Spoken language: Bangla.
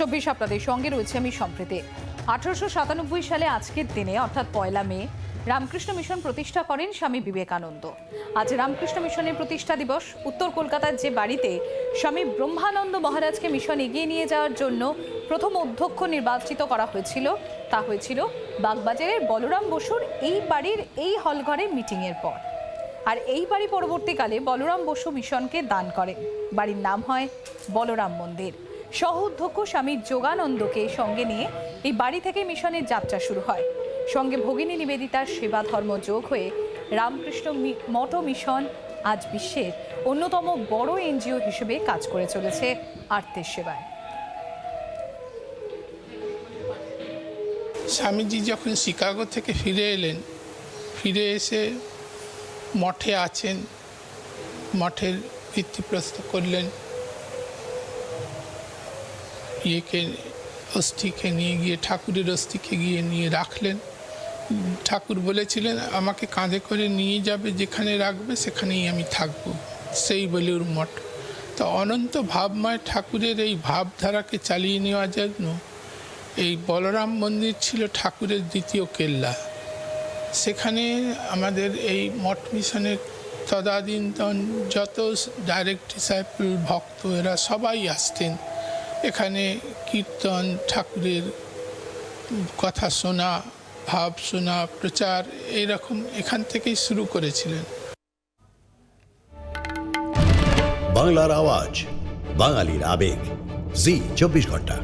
চব্বিশ আপনাদের সঙ্গে রয়েছে আমি সম্প্রীতি। আঠারোশো সাতানব্বই সালে আজকের দিনে, অর্থাৎ পয়লা মে, রামকৃষ্ণ মিশন প্রতিষ্ঠা করেন স্বামী বিবেকানন্দ। আজ রামকৃষ্ণ মিশনের প্রতিষ্ঠা দিবস। উত্তর কলকাতার যে বাড়িতে স্বামী ব্রহ্মানন্দ মহারাজকে মিশন এগিয়ে নিয়ে যাওয়ার জন্য প্রথম অধ্যক্ষ নির্বাচিত করা হয়েছিল, তা হয়েছিল বাগবাজারের বলরাম বসুর এই বাড়ির এই হলঘরে মিটিংয়ের পর। আর এই বাড়ি পরবর্তীকালে বলরাম বসু মিশনকে দান করেন। বাড়ির নাম হয় বলরাম মন্দির। সহ অধ্যক্ষ স্বামী যোগানন্দকে সঙ্গে নিয়ে এই বাড়ি থেকে মিশনের যাত্রা শুরু হয়। সঙ্গে ভগিনী নিবেদিতার সেবা ধর্ম যোগ হয়ে রামকৃষ্ণ মঠ মিশন আজ বিশ্বের অন্যতম বড় এনজিও হিসেবে কাজ করে চলেছে আর্তের সেবায়। স্বামীজি যখন শিকাগো থেকে ফিরে এলেন, ফিরে এসে মঠে আছেন, মঠের ভিত্তিপ্রস্তর করলেন। ইয়েকে, অস্থিকে নিয়ে গিয়ে, ঠাকুরের অস্থিকে গিয়ে নিয়ে রাখলেন। ঠাকুর বলেছিলেন, আমাকে কাঁধে করে নিয়ে যাবে, যেখানে রাখবে সেখানেই আমি থাকব। সেই বেলুর মঠ। তো অনন্ত ভাবময় ঠাকুরের এই ভাবধারাকে চালিয়ে নেওয়ার জন্য এই বলরাম মন্দির ছিল ঠাকুরের দ্বিতীয় কেল্লা। সেখানে আমাদের এই মঠ মিশনের তদানীন্তন যত ডাইরেক্ট ডিসাইপল ভক্ত, এরা সবাই আসতেন। এখানে কীর্তন, ঠাকুরের কথা শোনা, ভাব শোনা, প্রচার, এইরকম এখান থেকেই শুরু করেছিলেন। বাংলার আওয়াজ, বাঙালির আবেগ, জি, চব্বিশ ঘণ্টা।